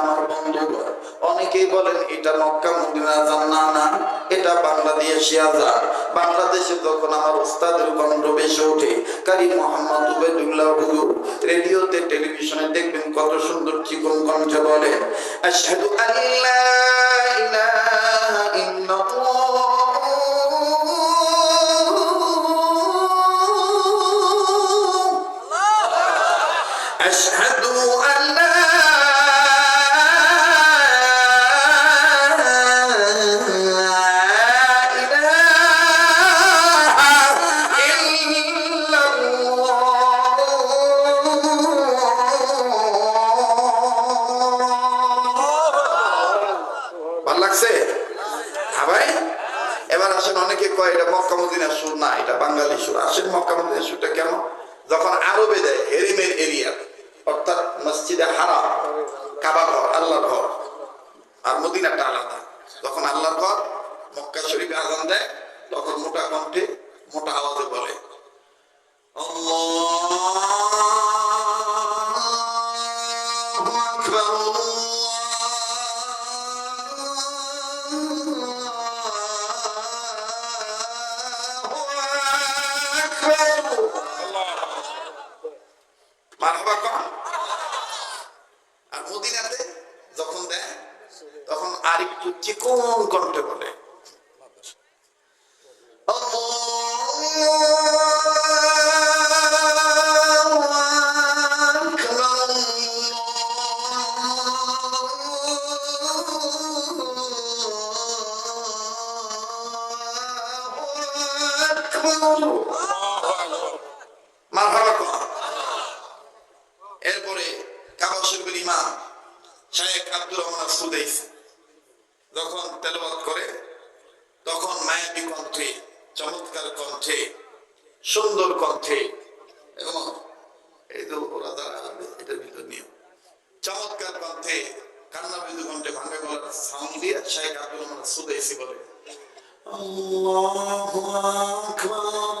আমার বন্ধুগণ অনেকেই বলেন, এটা মক্কা মদিনা না এটা যান বাংলাদেশে আমার ওস্তাদের কণ্ঠ ওঠে, কারি মোহাম্মদ উবেদুল্লাহ হুজুর রেডিওতে, টেলিভিশনে দেখবেন কত সুন্দর চিকন কণ্ঠে বলেন, আশহাদু আল্লা ইলাহা ইল্লাল্লাহ হারাম। কাবা ঘর, আল্লাহর ঘর। আর মদিনাটা আলাদা। যখন আল্লাহর ঘর, মক্কা শরীফে আজান দেয়, তখন মোটা কণ্ঠে মোটা আওয়াজে বলে মারহাবা আর মদিনাতে যখন দেয় তখন আর একটু চিকন কণ্ঠে বলে। কাবা ইমাম শাহেখ আব্দুর রহমান সুদেশ যখন তেলাওয়াত করে, তখন মায়াবী কণ্ঠে, চমৎকার কণ্ঠে, সুন্দর কণ্ঠে, এবং এই তো ওরা দ্বারা এটার ভিতর নিয়ম। চমৎকার কণ্ঠে, কান্না বিদু কণ্ঠে ভাঙা গলার সাউন্ড দিয়ে শাহেখ আব্দুর রহমান সুদেশি বলে, আল্লাহু আকবার।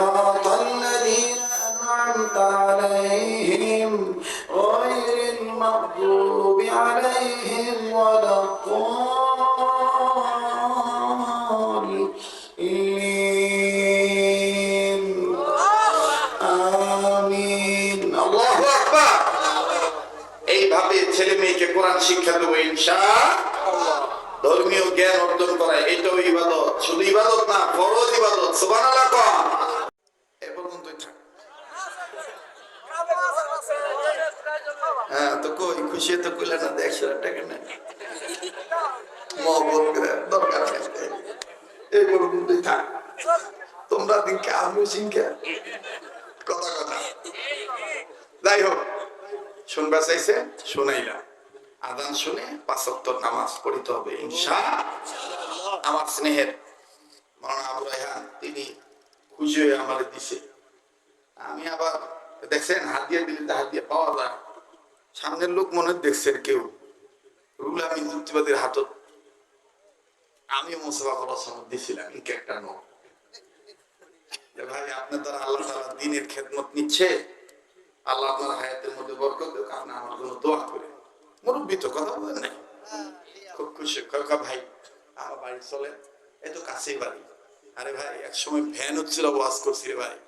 صراط الذين أنعمت عليهم غير المغضوب عليهم ولا الضالين আমিন আল্লাহু আকবার এইভাবে ছেলে মেয়েকে কোরআন শিক্ষা দেবো ইনশা ধর্মীয় জ্ঞান অর্জন করা এটাও ইবাদত শুধু ইবাদত না ফরজ ইবাদত সুবহানাল্লাহ কই তো কইলে, না একশো টাকা করে দরকার এই থাক। তোমরা দিনকে কথা কথা। যাই হোক শুনবা চাইছে শুনাইলা। আদান শুনে পাঁচাত্তর নামাজ পড়িতে হবে, ইনশা আমার স্নেহের মরনা আবু তিনি খুশি হয়ে আমার দিছে। আমি আবার, দেখছেন, হাত দিয়ে দিলে হাত দিয়ে পাওয়া যায়। সামনের লোক মনে দেখছেন কেউ। রুল আমি যুক্তিবাদীর হাতত। আমিও মোসাফা করার সময় দিছিলাম একটা নোট ভাই আপনার দ্বারা আল্লাহ তাআলা দিনের খেদমত নিচ্ছে। আল্লাহ আপনার হায়াতের মধ্যে বরকত দেখ আপনি আমার জন্য দোয়া করে মুরব্বী তো কথা বলেন নাই। খুব খুশি। কাকা ভাই, আমার বাড়ি চলে। এত কাছেই বাড়ি। আরে ভাই এক সময় ভ্যান হচ্ছিল ওয়াজ করছি রে ভাই।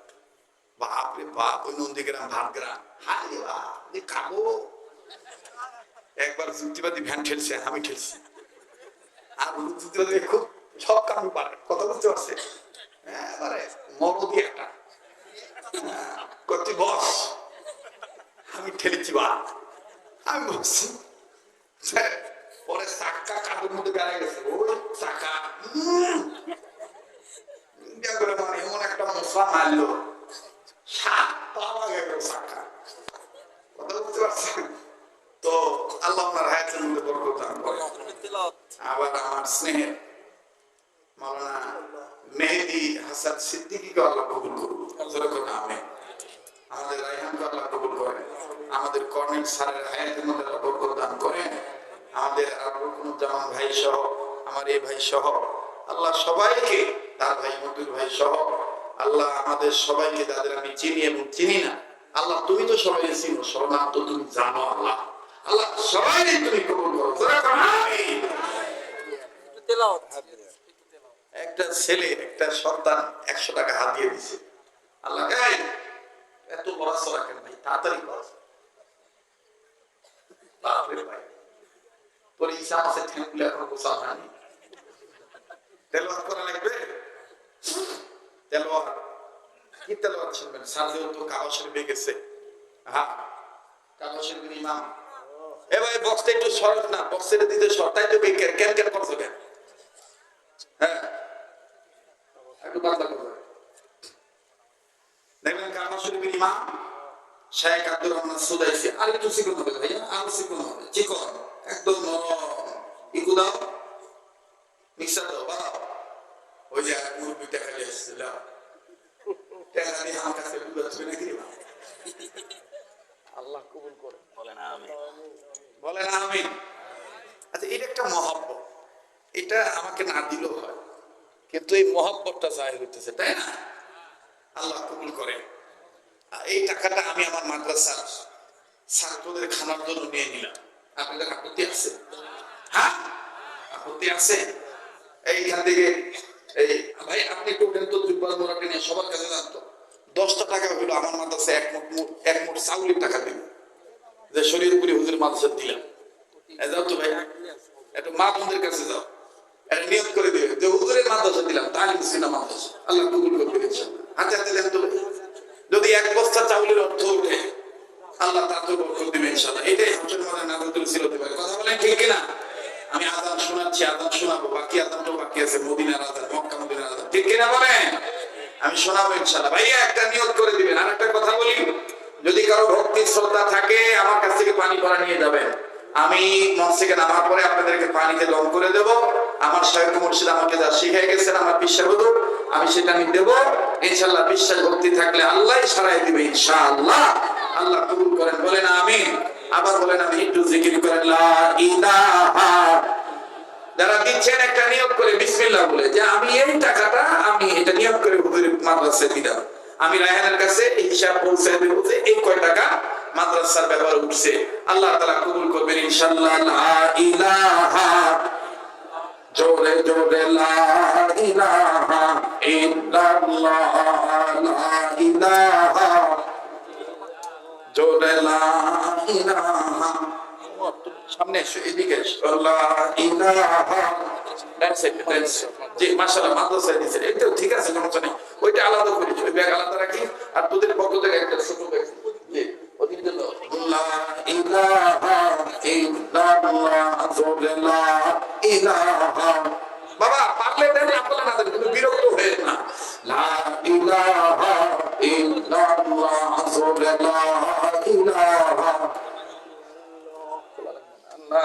বাপ রে বাপ, ওই নন্দীগ্রাম, ভাটগ্রাম। রে বাপ খাব একবার যুক্তিবাদী ভ্যান ঠেলছে, আমি ঠেলছি। আর যুক্তিবাদী খুব সব কাম পারে, কথা বুঝতে পারছে? এবারে মরদি একটা। করছি বস। আমি ঠেলেছি বা। আমি বলছি পরে চাক্কা কাপড় মধ্যে বেড়ে গেছে। ওই চাকা মানে এমন একটা মশলা মারলো। আবার আমার স্নেহের মাওলানা মেহেদি হাসান সিদ্দিকীকে আল্লাহ কবুল করুন। আমি আমাদের রাইহানকে আল্লাহ কবুল করেন। আমাদের কর্নেল স্যারের হায়াতের মধ্যে আল্লাহ বরকত দান করেন। আমাদের রুকনুজ্জামান ভাই সহ, আমার এই ভাই সহ, আল্লাহ সবাইকে, তার ভাই মতুল ভাই সহ, আল্লাহ আমাদের সবাইকে যাদের আমি চিনি এবং চিনি না, আল্লাহ তুমি তো সবাই চিনো, সবার তো তুমি জানো আল্লাহ। আল্লাহ সবাই তুমি কবুল করো। একটা ছেলে একটা সন্তান একশো টাকা হাত দিয়ে দিছে। আল্লাহ গাই এত লড়াচড়া কেন ভাই? তাড়াতাড়ি বাপরে ভাই তোর ইসা মাসে ঠেঙ্গুলে এখনও গোসা হয়নি তেলওয়াত করা লাগবে? তেলওয়াত? কি তেলওয়াত শুনবেন? সাজেও তো কাগজ শরীফে গেছে হ্যাঁ কাগজ শরীফের ইমাম। এ ভাই বক্সটা একটু সরব না বক্সের দিতে সরতাই তো কেন কেন করছ কেন? হ্যাঁ? একটু বাংলা করবে দেখবেন কামা শরীফের ইমাম শেখ আব্দুর রহমান সুদাইসি আর একটু চিকন হবে ভাইয়া, আরও চিকন হবে। চিকন, একদম ইকু দাও। মিক্সার দাও বাড়াও ওই যে এক মুরগি টাকা নিয়ে এসেছিল টাকা দিয়ে আমার কাছে বুঝাচ্ছি নাকি? আল্লাহ কবুল করে। বলেন আমি বলেন আমি আচ্ছা এটা একটা মহব্বত। এটা আমাকে না দিলেও হয়। কিন্তু এই মহব্বতটা জাহির হইতেছে তাই না? আল্লাহ কবুল করে। এই টাকাটা আমি আমার মাদ্রাসার ছাত্রদের খানার জন্য নিয়ে নিলাম। আপনাদের আপত্তি আছে? হ্যাঁ? আপত্তি আছে? এইখান থেকে এই ভাই আপনি একটু উঠেন তো দুর্বল মোড়াকে নিয়ে সবার কাছে জানতো দশটা টাকা হইল আমার মাদ্রাসায় এক মুঠ মুঠ- এক মুঠ চাউলের টাকা দিল যে শরীরপুরি হুজুর মাদ্রাসা দিলাম এ যাও তো ভাই একটু মা বোনদের কাছে যাও একটা নিয়ত করে দিও যে হুজুরের মাদ্রাসা দিলাম তাহলে সিনা মাদ্রাসা আল্লাহ কবুল করবে ইনশাআল্লাহ হাতে হাতে দেন তো ভাই। যদি এক বস্তা চাউলের অর্থ উঠে আল্লাহ তার তো বরকত দিবে ইনশাআল্লাহ এটাই হাসের মানে নাজাতুল ছিল হতে পারে কথা বলেন ঠিক কিনা আমি আজান শোনাচ্ছি আজান শোনাবো বাকি আজান তো বাকি আছে মদিনার আজান মক্কা মদিনার আজান ঠিক কিনা বলেন? আমি শোনাবো ইনশাআল্লাহ। ভাইয়া, একটা নিয়ত করে দিবেন। আর একটা কথা বলি, যদি কারও ভক্তি শ্রদ্ধা থাকে, আমার কাছ থেকে পানি ভরা নিয়ে যাবেন। আমি থেকে নামার পরে আপনাদেরকে পানিতে দম করে দেব। আমার সাহেব মুর্শিদ আমাকে যা শিখাই গেছেন, আমার বিশ্বাস হতো আমি সেটা আমি দেব। ইনশাল্লাহ বিশ্বাস, ভক্তি থাকলে আল্লাহ সারাই দিবে ইনশাআল্লাহ। আল্লাহ কবুল করেন। বলেন আমি আবার বলেন আমি একটু জিকির করেন, লা ইলাহা। যারা দিচ্ছেন একটা নিয়োগ করে, বিসমিল্লাহ বলে, যে আমি এই আমি এটা নিয়োগ করে হুজুরের মাদ্রাসায় দিলাম আমি রায়হানের কাছে হিসাব পৌঁছে দেবো যে এই কয় টাকা মাদ্রাসার ব্যাপারে উঠছে। আল্লাহ তাআলা কবুল করবেন, ইনশাআল্লাহ। লা ইলাহা জোরে জোরে লা ইলাহা ইল্লাল্লাহ, লা ইলাহা জোরে লা ইলাহা সামনে এসো এদিকে বাবা পারলে দেন না দেন কিন্তু বিরক্ত হয়ে না ইলাহা লা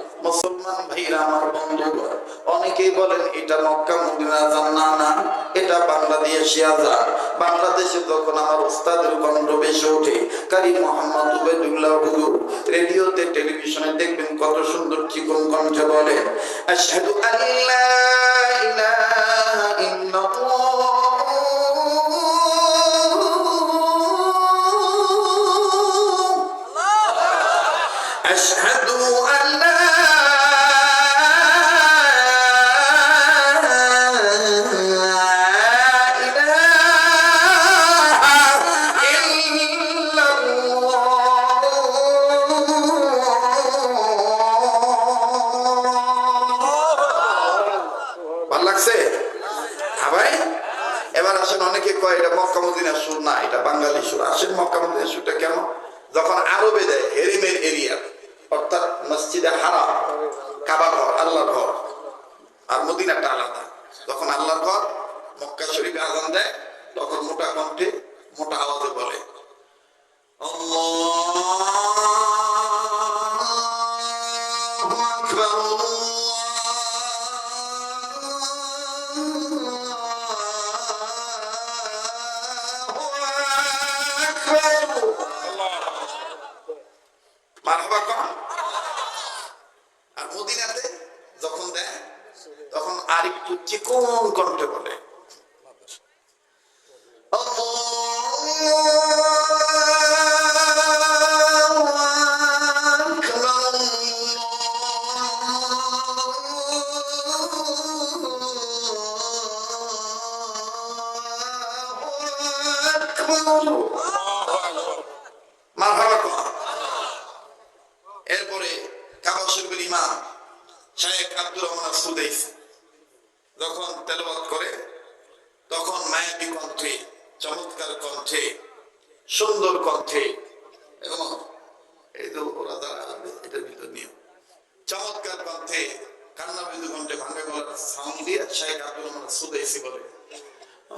মুসলমান ভাইরা আমার বন্ধুগণ, অনেকেই বলেন, এটা মক্কা, মদিনা না, এটা বাংলাদেশে বাংলাদেশে যখন আমার ওস্তাদের কণ্ঠ বেশি ওঠে, কারি মোহাম্মদ উবেদুল্লাহ হুজুর রেডিওতে, টেলিভিশনে দেখবেন কত সুন্দর চিকন কণ্ঠে বলেন, আশহাদু আল্লা ইলাহা মক্কা মদিনার সুর না, এটা বাঙালি সুর। আসেন মক্কা সুরটা কেমন? যখন আরবে দেয় হেরিমের এরিয়া, অর্থাৎ মসজিদে হারাম, কাবা ঘর, আল্লাহর ঘর, আর মদিনাটা আলাদা। যখন আল্লাহর ঘর, মক্কা শরীফে আজান দেয়, তখন মোটা কণ্ঠে মোটা আওয়াজে বলে আল্লাহু এরপরে যখন তেলাওয়াত করে তখন মায়াবী কণ্ঠে চমৎকার কণ্ঠে সুন্দর কণ্ঠে এবং এই তো ওরা আসবে, এটার ভিতর নিয়ম চমৎকার কণ্ঠে কান্না বিন্দু কণ্ঠে ভাঙ্গা গলার সাউন্ড দিয়ে শাহেখ আব্দুর রহমান সুদেশি বলে।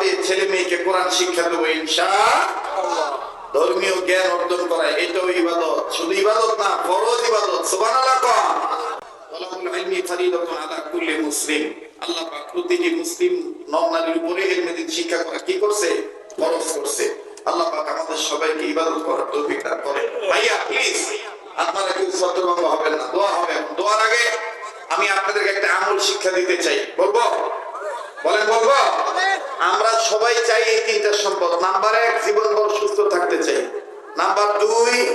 এইভাবে ছেলে মেয়েকে কোরআন শিক্ষা দেবো ইনশা ধর্মীয় জ্ঞান অর্জন করা, এটাও ইবাদত। শুধু ইবাদত না, ফরজ ইবাদত। আমি আপনাদেরকে একটা আমল শিক্ষা দিতে চাই। বলব? বলেন, বলব? আমরা সবাই চাই এই তিনটা সম্পদ। নাম্বার এক জীবন বড় সুস্থ থাকতে চাই। নাম্বার দুই,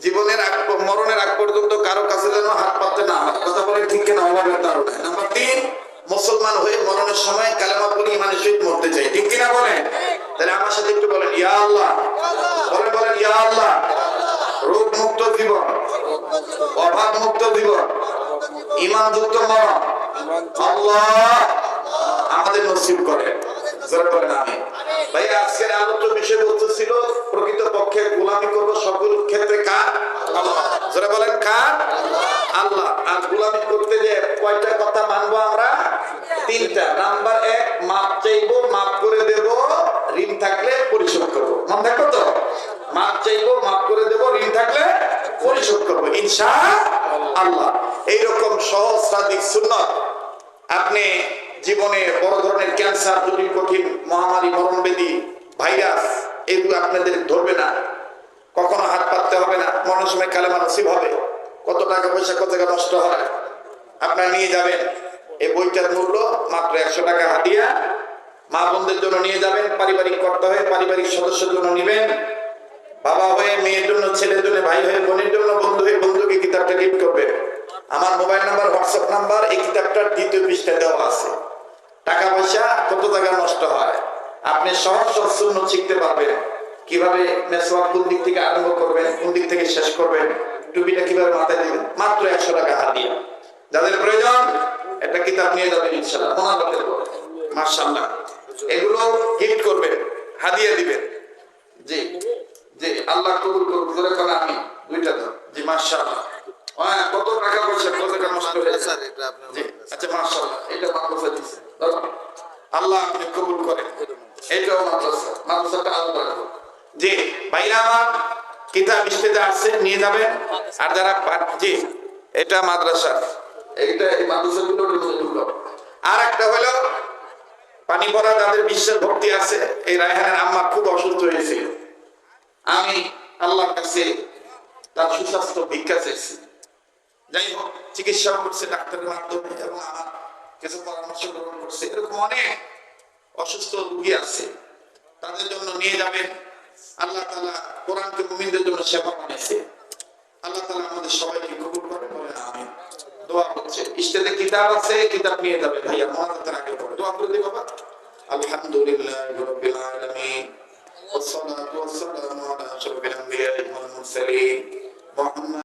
জীবনের আগ মরণের আগ পর্যন্ত কারও কাছে যেন হাত পাততে না হয়। কথা বলে ঠিক কিনা, অভাবের কারণে। নাম্বার তিন, মুসলমান হয়ে মরণের সময় কালেমা পড়ি ইমানের সহিত মরতে চাই। ঠিক কিনা বলেন? তাহলে আমার সাথে একটু বলেন, ইয়া আল্লাহ। বলেন বলেন, ইয়া আল্লাহ। রোগ মুক্ত জীবন। অভাব মুক্ত জীবন। ইমান যুক্ত মরণ। আল্লাহ আমাদের নসিব করে ভাই আজকের আলোচ্য বিষয়বস্তু ছিল প্রকৃত পক্ষে গোলামি করব সকল ক্ষেত্রে কার জোরে বলেন কার আল্লাহ। আর গোলামি করতে যে কয়টা কথা মানবো আমরা তিনটা নাম্বার এক মাপ চাইব মাপ করে দেব ঋণ থাকলে পরিশোধ করব মন থাকব তো মাপ চাইব মাপ করে দেব ঋণ থাকলে পরিশোধ করব ইনশা আল্লাহ এইরকম সহস্রাধিক সুন্নত আপনি জীবনে বড় ধরনের ক্যান্সার, জটিল, কঠিন মহামারী, মরণবেদী, ভাইরাস, এগুলো আপনাদের ধরবে না। কখনো হাত পাততে হবে না, মরণের সময় কালেমা নসিব হবে। কত টাকা পয়সা, কত টাকা নষ্ট হয়, আপনারা নিয়ে যাবেন। এই বইটার মূল্য মাত্র একশো টাকা হাতিয়া। মা বোনদের জন্য নিয়ে যাবেন, পারিবারিক কর্তা হয়ে, পারিবারিক সদস্যের জন্য নিবেন। বাবা হয়ে, মেয়ের জন্য, ছেলের জন্য, ভাই হয়ে, বোনের জন্য, বন্ধু হয়ে, বন্ধুকে কিতাবটা গিফট আমার মোবাইল নাম্বার, হোয়াটসঅ্যাপ নাম্বার, এই কিতাবটার দ্বিতীয় পৃষ্ঠা দেওয়া আছে। টাকা পয়সা কত টাকা নষ্ট হয়? আপনি সহজ শূন্য শিখতে পারবেন। কীভাবে মেসওয়াক কোন দিক থেকে আরম্ভ করবেন, কোন দিক থেকে শেষ করবেন, টুপিটা কীভাবে মাথায় দিবেন, মাত্র একশো টাকা হাত দিয়ে। যাদের প্রয়োজন, একটা কিতাব নিয়ে যাবেন ইনশাল্লাহ মনে রাখতে মার্শাল্লাহ এগুলো গিফট করবেন, হাদিয়া দিবেন। জি জি, আল্লাহ কবুল করুন করে আমি, দুইটা দাও। জি, মাশাআল্লাহ। হ্যাঁ কত টাকা পয়সা কত টাকা নষ্ট হয়েছে স্যার এটা আপনার আচ্ছা মাশাআল্লাহ এটা মাদ্রাসা দিছে। আল্লাহ আপনি কবুল করেন। এটাও মাদ্রাসা মাদ্রাসাটা আল্লাহ রাখুন জি ভাইরা আমার কিতাব স্টেজে আসছে নিয়ে যাবেন। আর যারা জি এটা মাদ্রাসা। এইটা এই মাদ্রাসাগুলো আর একটা হলো পানি পড়া যাদের বিশ্বের ভর্তি আছে এই রায়হানের আম্মা খুব অসুস্থ হয়েছিল। আমি আল্লাহর কাছে তার সুস্বাস্থ্য ভিক্ষা চাইছি। যাই হোক চিকিৎসা করছে ডাক্তারের মাধ্যমে এবং আমার কিছু পরামর্শ গ্রহণ করছে এরকম অনেক অসুস্থ রোগী আছে তাদের জন্য নিয়ে যাবেন আল্লাহ তালা কোরআনকে মুমিনদের জন্য সেবা বানিয়েছে আল্লাহ তালা আমাদের সবাইকে কবুল করে বলে আমি দোয়া হচ্ছে ইস্তেতে কিতাব আছে কিতাব নিয়ে যাবে ভাইয়া মহারাতের আগে পড়ে দোয়া করে দিই বাবা আলহামদুলিল্লাহ রবিল আলামিন والصلاة والسلام على أشرف الأنبياء والمرسلين محمد